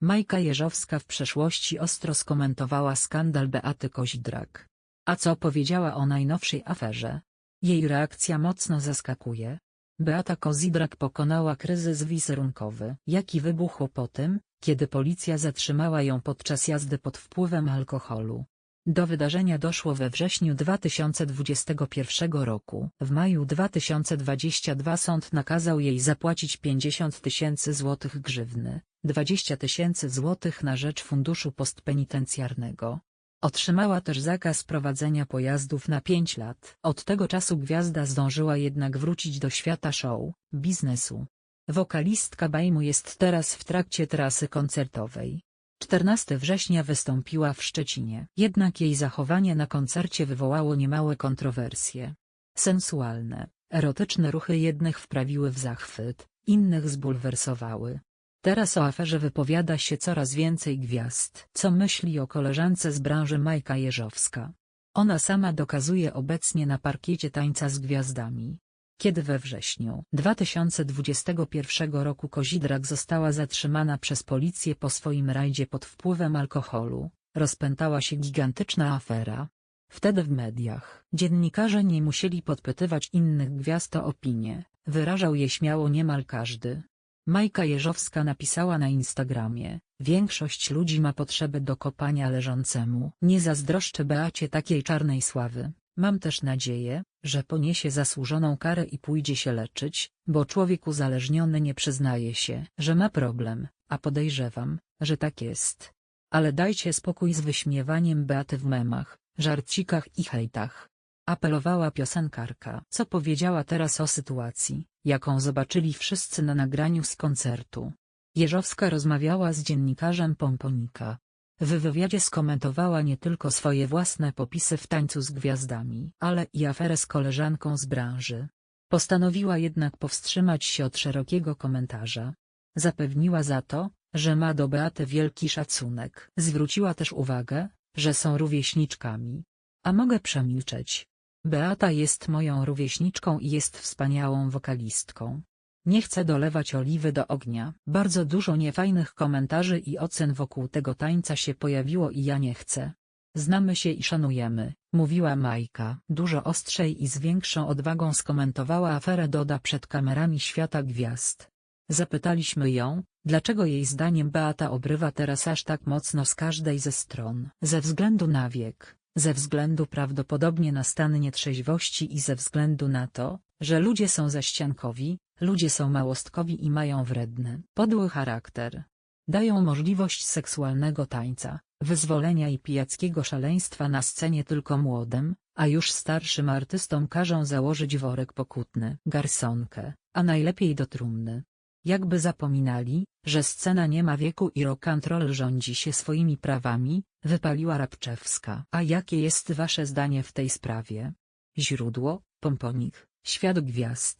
Majka Jeżowska w przeszłości ostro skomentowała skandal Beaty Kozidrak. A co powiedziała o najnowszej aferze? Jej reakcja mocno zaskakuje. Beata Kozidrak pokonała kryzys wizerunkowy, jaki wybuchł po tym, kiedy policja zatrzymała ją podczas jazdy pod wpływem alkoholu. Do wydarzenia doszło we wrześniu 2021 roku. W maju 2022 sąd nakazał jej zapłacić 50 tysięcy złotych grzywny, 20 tysięcy złotych na rzecz funduszu postpenitencjarnego. Otrzymała też zakaz prowadzenia pojazdów na 5 lat. Od tego czasu gwiazda zdążyła jednak wrócić do świata show, biznesu. Wokalistka Bajmu jest teraz w trakcie trasy koncertowej. 14 września wystąpiła w Szczecinie. Jednak jej zachowanie na koncercie wywołało niemałe kontrowersje. Sensualne, erotyczne ruchy jednych wprawiły w zachwyt, innych zbulwersowały. Teraz o aferze wypowiada się coraz więcej gwiazd. Co myśli o koleżance z branży Majka Jeżowska? Ona sama dokazuje obecnie na parkiecie tańca z gwiazdami. Kiedy we wrześniu 2021 roku Kozidrak została zatrzymana przez policję po swoim rajdzie pod wpływem alkoholu, rozpętała się gigantyczna afera. Wtedy w mediach dziennikarze nie musieli podpytywać innych gwiazd o opinię, wyrażał je śmiało niemal każdy. Majka Jeżowska napisała na Instagramie, większość ludzi ma potrzebę do kopania leżącemu. Nie zazdroszczę Beacie takiej czarnej sławy. Mam też nadzieję, że poniesie zasłużoną karę i pójdzie się leczyć, bo człowiek uzależniony nie przyznaje się, że ma problem, a podejrzewam, że tak jest. Ale dajcie spokój z wyśmiewaniem Beaty w memach, żarcikach i hejtach. Apelowała piosenkarka. Co powiedziała teraz o sytuacji, jaką zobaczyli wszyscy na nagraniu z koncertu. Jeżowska rozmawiała z dziennikarzem Pomponika, w wywiadzie skomentowała nie tylko swoje własne popisy w tańcu z gwiazdami, ale i aferę z koleżanką z branży. Postanowiła jednak powstrzymać się od szerokiego komentarza. Zapewniła za to, że ma do Beaty wielki szacunek. Zwróciła też uwagę, że są rówieśniczkami. A mogę przemilczeć. Beata jest moją rówieśniczką i jest wspaniałą wokalistką. Nie chcę dolewać oliwy do ognia. Bardzo dużo niefajnych komentarzy i ocen wokół tego tańca się pojawiło i ja nie chcę. Znamy się i szanujemy, mówiła Majka. Dużo ostrzej i z większą odwagą skomentowała aferę Doda przed kamerami świata gwiazd. Zapytaliśmy ją, dlaczego jej zdaniem Beata obrywa teraz aż tak mocno z każdej ze stron. Ze względu na wiek, ze względu prawdopodobnie na stan nietrzeźwości i ze względu na to, że ludzie są zaściankowi, ludzie są małostkowi i mają wredny, podły charakter. Dają możliwość seksualnego tańca, wyzwolenia i pijackiego szaleństwa na scenie tylko młodym, a już starszym artystom każą założyć worek pokutny, garsonkę, a najlepiej do trumny. Jakby zapominali, że scena nie ma wieku i rock and roll rządzi się swoimi prawami, wypaliła Rabczewska. A jakie jest wasze zdanie w tej sprawie? Źródło, Pomponik, Świat Gwiazd.